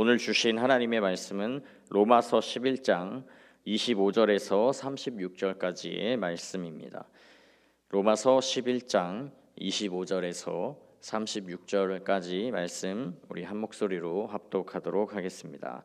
오늘 주신 하나님의 말씀은 로마서 11장 25절에서 36절까지의 말씀입니다. 로마서 11장 25절에서 36절까지 말씀 우리 한 목소리로 합독하도록 하겠습니다.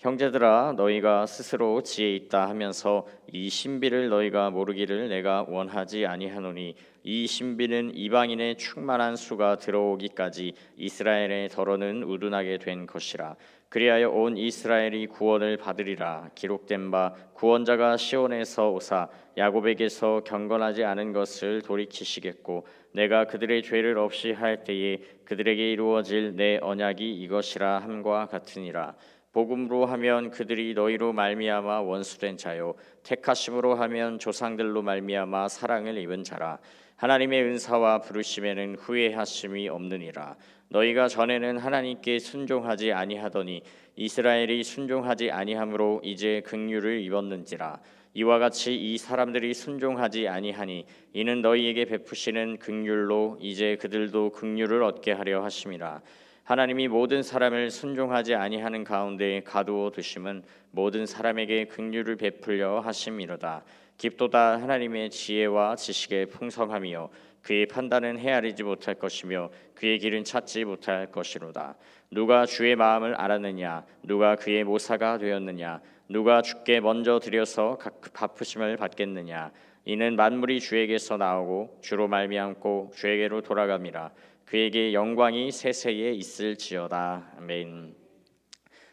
형제들아 너희가 스스로 지혜 있다 하면서 이 신비를 너희가 모르기를 내가 원하지 아니하노니 이 신비는 이방인의 충만한 수가 들어오기까지 이스라엘의 더러는 우둔하게 된 것이라. 그리하여 온 이스라엘이 구원을 받으리라. 기록된 바 구원자가 시온에서 오사 야곱에게서 경건하지 않은 것을 돌이키시겠고 내가 그들의 죄를 없이 할 때에 그들에게 이루어질 내 언약이 이것이라 함과 같으니라 복음으로 하면 그들이 너희로 말미암아 원수된 자요. 택하심으로 하면 조상들로 말미암아 사랑을 입은 자라. 하나님의 은사와 부르심에는 후회하심이 없느니라. 너희가 전에는 하나님께 순종하지 아니하더니 이스라엘이 순종하지 아니함으로 이제 긍휼을 입었는지라. 이와 같이 이 사람들이 순종하지 아니하니 이는 너희에게 베푸시는 긍휼로 이제 그들도 긍휼을 얻게 하려 하심이라 하나님이 모든 사람을 순종하지 아니하는 가운데 가두어 두심은 모든 사람에게 긍휼을 베풀려 하심이로다. 깊도다 하나님의 지혜와 지식의 풍성함이요 그의 판단은 헤아리지 못할 것이며 그의 길은 찾지 못할 것이로다. 누가 주의 마음을 알았느냐? 누가 그의 모사가 되었느냐? 누가 주께 먼저 드려서 갚으심을 받겠느냐? 이는 만물이 주에게서 나오고 주로 말미암고 주에게로 돌아갑니다. 그에게 영광이 세세에 있을지어다. 아멘.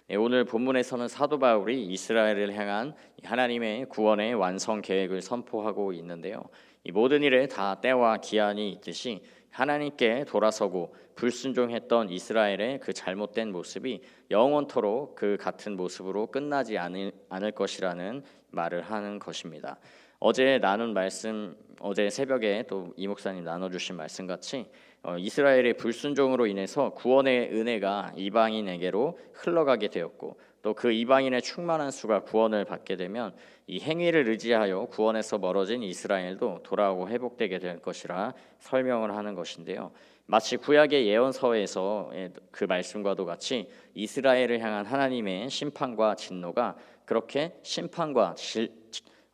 네, 오늘 본문에서는 사도 바울이 이스라엘을 향한 하나님의 구원의 완성 계획을 선포하고 있는데요. 이 모든 일에 다 때와 기한이 있듯이 하나님께 돌아서고 불순종했던 이스라엘의 그 잘못된 모습이 영원토록 그 같은 모습으로 끝나지 않을, 않을 것이라는 말을 하는 것입니다. 어제 나눈 말씀, 어제 새벽에 또 이 목사님 나눠주신 말씀 같이 어, 이스라엘의 불순종으로 인해서 구원의 은혜가 이방인에게로 흘러가게 되었고 또 그 이방인의 충만한 수가 구원을 받게 되면 이 행위를 의지하여 구원에서 멀어진 이스라엘도 돌아오고 회복되게 될 것이라 설명을 하는 것인데요. 마치 구약의 예언서에서 그 말씀과도 같이 이스라엘을 향한 하나님의 심판과 진노가 그렇게 심판과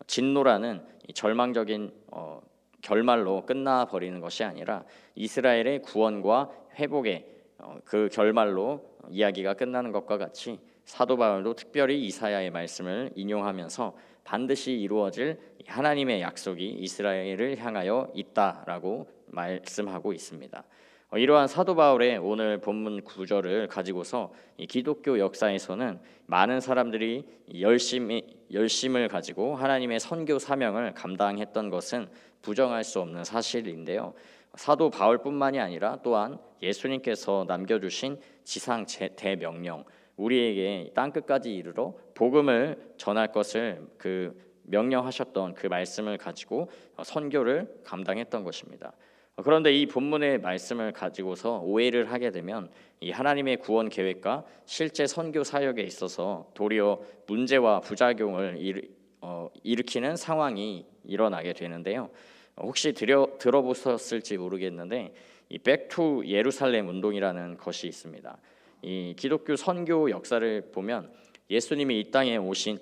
진노라는 절망적인 어, 결말로 끝나 버리는 것이 아니라 이스라엘의 구원과 회복의 어, 그 결말로 이야기가 끝나는 것과 같이 사도 바울도 특별히 이사야의 말씀을 인용하면서 반드시 이루어질 하나님의 약속이 이스라엘을 향하여 있다라고 말씀하고 있습니다. 어, 이러한 사도 바울의 오늘 본문 구절을 가지고서 기독교 역사에서는 많은 사람들이 열심히 열심을 가지고 하나님의 선교 사명을 감당했던 것은 부정할 수 없는 사실인데요. 사도 바울뿐만이 아니라 또한 예수님께서 남겨주신 지상 대명령 우리에게 땅 끝까지 이르러 복음을 전할 것을 그 명령하셨던 그 말씀을 가지고 선교를 감당했던 것입니다. 그런데 이 본문의 말씀을 가지고서 오해를 하게 되면 이 하나님의 구원 계획과 실제 선교 사역에 있어서 도리어 문제와 부작용을 일, 어, 일으키는 상황이 일어나게 되는데요. 혹시 들여, 들어보셨을지 모르겠는데 이 백투 예루살렘 운동이라는 것이 있습니다. 이 기독교 선교 역사를 보면 예수님이 이 땅에 오신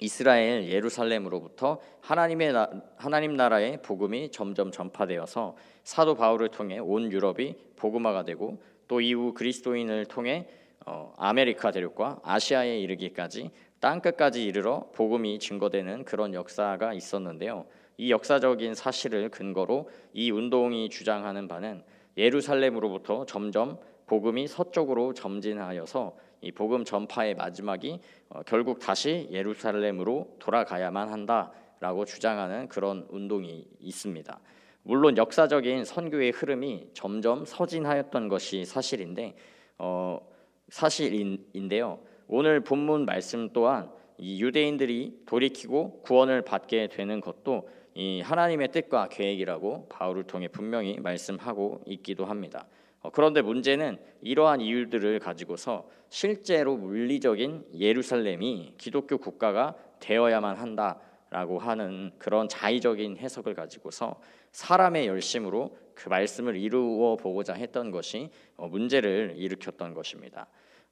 이스라엘 예루살렘으로부터 하나님의 나, 하나님 나라의 복음이 점점 전파되어서 사도 바울을 통해 온 유럽이 복음화가 되고 또 이후 그리스도인을 통해 어, 아메리카 대륙과 아시아에 이르기까지 땅 끝까지 이르러 복음이 증거되는 그런 역사가 있었는데요. 이 역사적인 사실을 근거로 이 운동이 주장하는 바는 예루살렘으로부터 점점 복음이 서쪽으로 점진하여서 이 복음 전파의 마지막이 어, 결국 다시 예루살렘으로 돌아가야만 한다라고 주장하는 그런 운동이 있습니다. 물론 역사적인 선교의 흐름이 점점 서진하였던 것이 사실인데 어, 사실인데요. 오늘 본문 말씀 또한 이 유대인들이 돌이키고 구원을 받게 되는 것도 이 하나님의 뜻과 계획이라고 바울을 통해 분명히 말씀하고 있기도 합니다. 어, 그런데 문제는 이러한 이유들을 가지고서 실제로 물리적인 예루살렘이 기독교 국가가 되어야만 한다라고 하는 그런 자의적인 해석을 가지고서 사람의 열심으로 그 말씀을 이루어 보고자 했던 것이 어, 문제를 일으켰던 것입니다.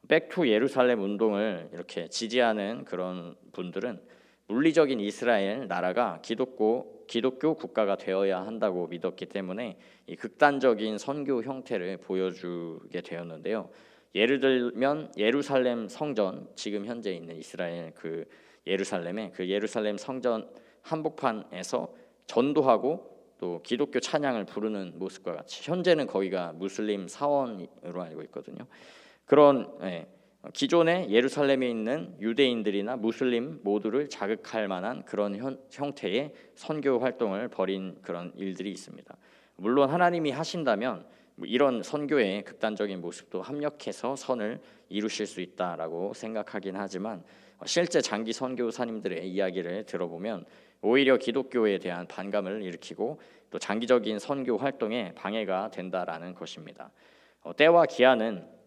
백투 예루살렘 운동을 이렇게 지지하는 그런 분들은 물리적인 이스라엘 나라가 기독교 기독교 국가가 되어야 한다고 믿었기 때문에 이 극단적인 선교 형태를 보여주게 되었는데요. 예를 들면 예루살렘 성전 지금 현재 있는 이스라엘 그 예루살렘에 그 예루살렘 성전 한복판에서 전도하고 또 기독교 찬양을 부르는 모습과 같이 현재는 거기가 무슬림 사원으로 알고 있거든요. 그런 예, 기존의 예루살렘에 있는 유대인들이나 무슬림 모두를 자극할 만한 그런 현, 형태의 선교 활동을 벌인 그런 일들이 있습니다. 물론 하나님이 하신다면 뭐 이런 선교의 극단적인 모습도 합력해서 선을 이루실 수 있다라고 생각하긴 하지만 실제 장기 선교사님들의 이야기를 들어보면 오히려 기독교에 대한 반감을 일으키고 또 장기적인 선교 활동에 방해가 된다라는 것입니다. 어, 때와 기한은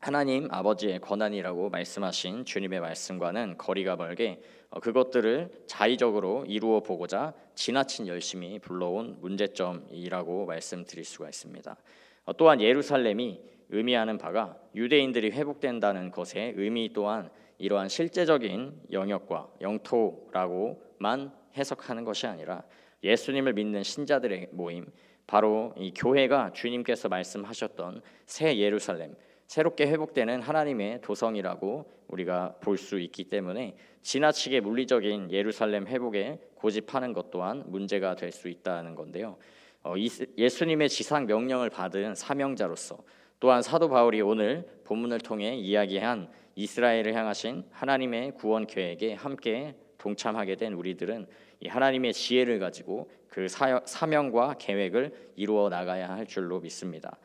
하나님 아버지의 권한이라고 말씀하신 주님의 말씀과는 거리가 멀게 어, 그것들을 자의적으로 이루어 보고자 지나친 열심히 불러온 문제점이라고 말씀드릴 수가 있습니다. 어, 또한 예루살렘이 의미하는 바가 유대인들이 회복된다는 것의 의미 또한 이러한 실제적인 영역과 영토라고만 해석하는 것이 아니라 예수님을 믿는 신자들의 모임, 바로 이 교회가 주님께서 말씀하셨던 새 예루살렘, 새롭게 회복되는 하나님의 도성이라고 우리가 볼 수 있기 때문에 지나치게 물리적인 예루살렘 회복에 고집하는 것 또한 문제가 될 수 있다는 건데요. 어, 예수님의 지상 명령을 받은 사명자로서 또한 사도 바울이 오늘 본문을 통해 이야기한 이스라엘을 향하신 하나님의 구원 계획에 함께 동참하게 된 우리들은 이 하나님의 지혜를 가지고 그 사명과 계획을 이루어 나가야 할 줄로 믿습니다.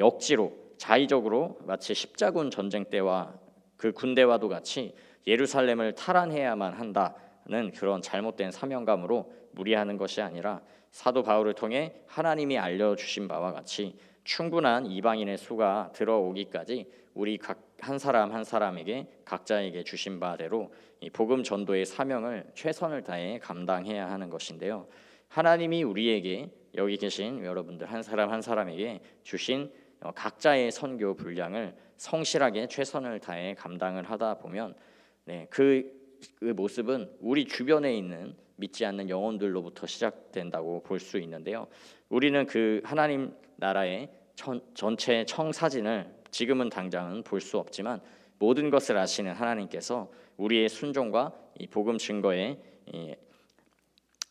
억지로 자의적으로 마치 십자군 전쟁 때와 그 군대와도 같이 예루살렘을 탈환해야만 한다는 그런 잘못된 사명감으로 무리하는 것이 아니라 사도 바울을 통해 하나님이 알려주신 바와 같이 충분한 이방인의 수가 들어오기까지 우리 각 한 사람 한 사람에게 각자에게 주신 바대로 이 복음 전도의 사명을 최선을 다해 감당해야 하는 것인데요. 하나님이 우리에게 여기 계신 여러분들 한 사람 한 사람에게 주신 어, 각자의 선교 분량을 성실하게 최선을 다해 감당을 하다 보면 네, 그, 그 모습은 우리 주변에 있는 믿지 않는 영혼들로부터 시작된다고 볼 수 있는데요. 우리는 그 하나님 나라의 전, 전체 청사진을 지금은 당장은 볼 수 없지만 모든 것을 아시는 하나님께서 우리의 순종과 이 복음 증거에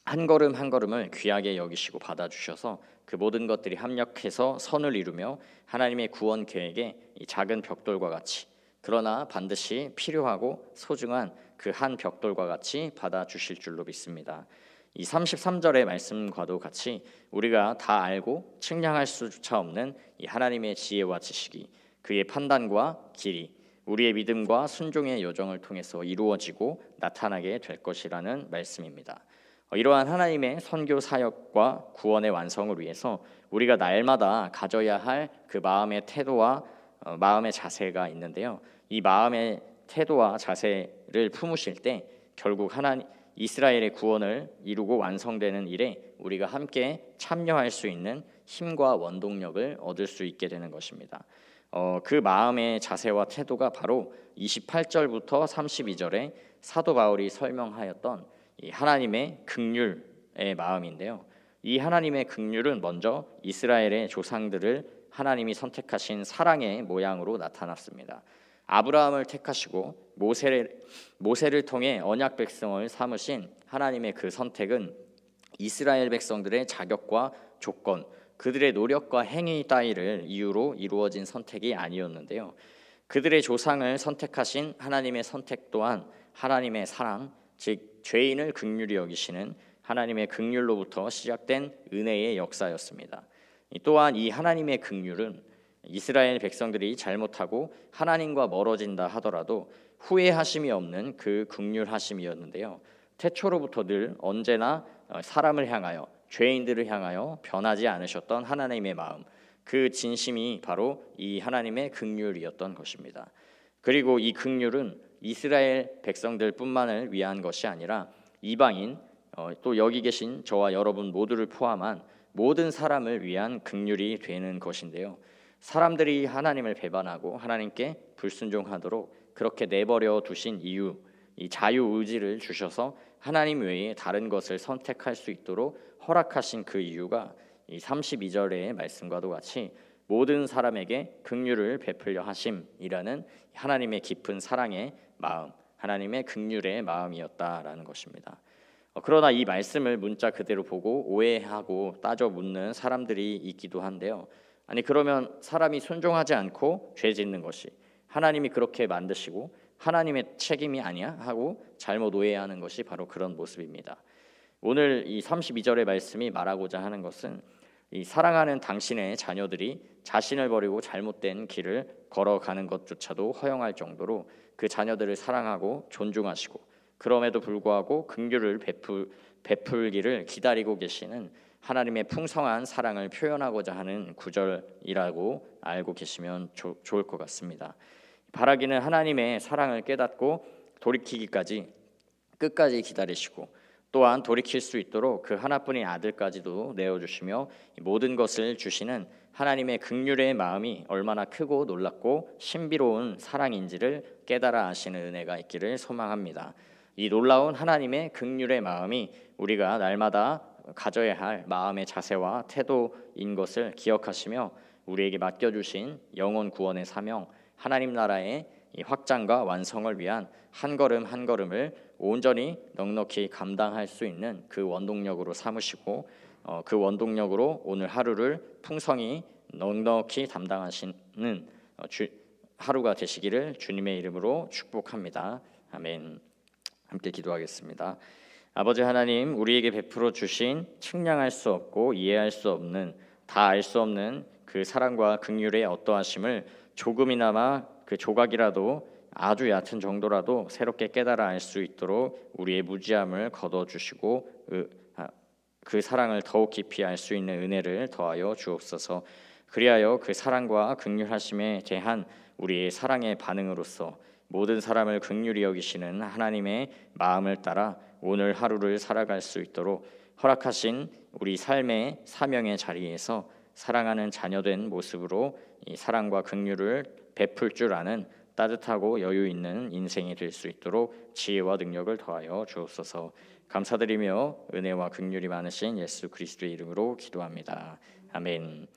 한 걸음 한 걸음을 귀하게 여기시고 받아주셔서 그 모든 것들이 합력해서 선을 이루며 하나님의 구원 계획에 작은 벽돌과 같이 그러나 반드시 필요하고 소중한 그 한 벽돌과 같이 받아주실 줄로 믿습니다. 이 33절의 말씀과도 같이 우리가 다 알고 측량할 수조차 없는 이 하나님의 지혜와 지식이 그의 판단과 길이 우리의 믿음과 순종의 여정을 통해서 이루어지고 나타나게 될 것이라는 말씀입니다. 어, 이러한 하나님의 선교 사역과 구원의 완성을 위해서 우리가 날마다 가져야 할 그 마음의 태도와 어, 마음의 자세가 있는데요. 이 마음의 태도와 자세를 품으실 때 결국 하나님 이스라엘의 구원을 이루고 완성되는 일에 우리가 함께 참여할 수 있는 힘과 원동력을 얻을 수 있게 되는 것입니다. 어, 그 마음의 자세와 태도가 바로 28절부터 32절에 사도 바울이 설명하였던 이 하나님의 극률의 마음인데요. 이 하나님의 극률은 먼저 이스라엘의 조상들을 하나님이 선택하신 사랑의 모양으로 나타났습니다. 아브라함을 택하시고 모세를 모세를 통해 언약 백성을 삼으신 하나님의 그 선택은 이스라엘 백성들의 자격과 조건, 그들의 노력과 행위 따위를 이유로 이루어진 선택이 아니었는데요. 그들의 조상을 선택하신 하나님의 선택 또한 하나님의 사랑, 즉 죄인을 극률히 여기시는 하나님의 극률로부터 시작된 은혜의 역사였습니다. 또한 이 하나님의 극률은 이스라엘 백성들이 잘못하고 하나님과 멀어진다 하더라도 후회하심이 없는 그 극률하심이었는데요. 태초로부터 늘 언제나 어, 사람을 향하여 죄인들을 향하여 변하지 않으셨던 하나님의 마음 그 진심이 바로 이 하나님의 극률이었던 것입니다. 그리고 이 극률은 이스라엘 백성들뿐만을 위한 것이 아니라 이방인 어, 또 여기 계신 저와 여러분 모두를 포함한 모든 사람을 위한 극률이 되는 것인데요. 사람들이 하나님을 배반하고 하나님께 불순종하도록 그렇게 내버려 두신 이유, 이 자유 의지를 주셔서 하나님 외에 다른 것을 선택할 수 있도록 허락하신 그 이유가 이 32절의 말씀과도 같이 모든 사람에게 긍휼을 베풀려 하심이라는 하나님의 깊은 사랑의 마음, 하나님의 긍휼의 마음이었다라는 것입니다. 어, 그러나 이 말씀을 문자 그대로 보고 오해하고 따져 묻는 사람들이 있기도 한데요. 아니 그러면 사람이 순종하지 않고 죄 짓는 것이 하나님이 그렇게 만드시고 하나님의 책임이 아니야 하고 잘못 오해하는 것이 바로 그런 모습입니다. 오늘 이 32절의 말씀이 말하고자 하는 것은 이 사랑하는 당신의 자녀들이 자신을 버리고 잘못된 길을 걸어가는 것조차도 허용할 정도로 그 자녀들을 사랑하고 존중하시고 그럼에도 불구하고 긍휼을 베풀 베풀기를 기다리고 계시는 하나님의 풍성한 사랑을 표현하고자 하는 구절이라고 알고 계시면 조, 좋을 것 같습니다. 바라기는 하나님의 사랑을 깨닫고 돌이키기까지 끝까지 기다리시고 또한 돌이킬 수 있도록 그 하나뿐인 아들까지도 내어 주시며 모든 것을 주시는 하나님의 극률의 마음이 얼마나 크고 놀랍고 신비로운 사랑인지를 깨달아 아시는 은혜가 있기를 소망합니다. 이 놀라운 하나님의 극률의 마음이 우리가 날마다 가져야 할 마음의 자세와 태도인 것을 기억하시며 우리에게 맡겨 주신 영혼 구원의 사명 하나님 나라의 확장과 완성을 위한 한 걸음 한 걸음을 온전히 넉넉히 감당할 수 있는 그 원동력으로 삼으시고 어, 그 원동력으로 오늘 하루를 풍성히 넉넉히 담당하시는 어, 주, 하루가 되시기를 주님의 이름으로 축복합니다. 아멘. 함께 기도하겠습니다. 아버지 하나님, 우리에게 베풀어 주신 측량할 수 없고 이해할 수 없는 다 알 수 없는 그 사랑과 긍휼의 어떠하심을 조금이나마 그 조각이라도 아주 얕은 정도라도 새롭게 깨달아 알 수 있도록 우리의 무지함을 거둬 주시고 아, 그 사랑을 더욱 깊이 알 수 있는 은혜를 더하여 주옵소서. 그리하여 그 사랑과 긍휼하심에 대한 우리의 사랑의 반응으로서 모든 사람을 긍휼히 여기시는 하나님의 마음을 따라 오늘 하루를 살아갈 수 있도록 허락하신 우리 삶의 사명의 자리에서 사랑하는 자녀된 모습으로 이 사랑과 긍휼을 베풀 줄 아는 따뜻하고 여유 있는 인생이 될 수 있도록 지혜와 능력을 더하여 주옵소서. 감사드리며 은혜와 긍휼이 많으신 예수 그리스도의 이름으로 기도합니다. 아멘.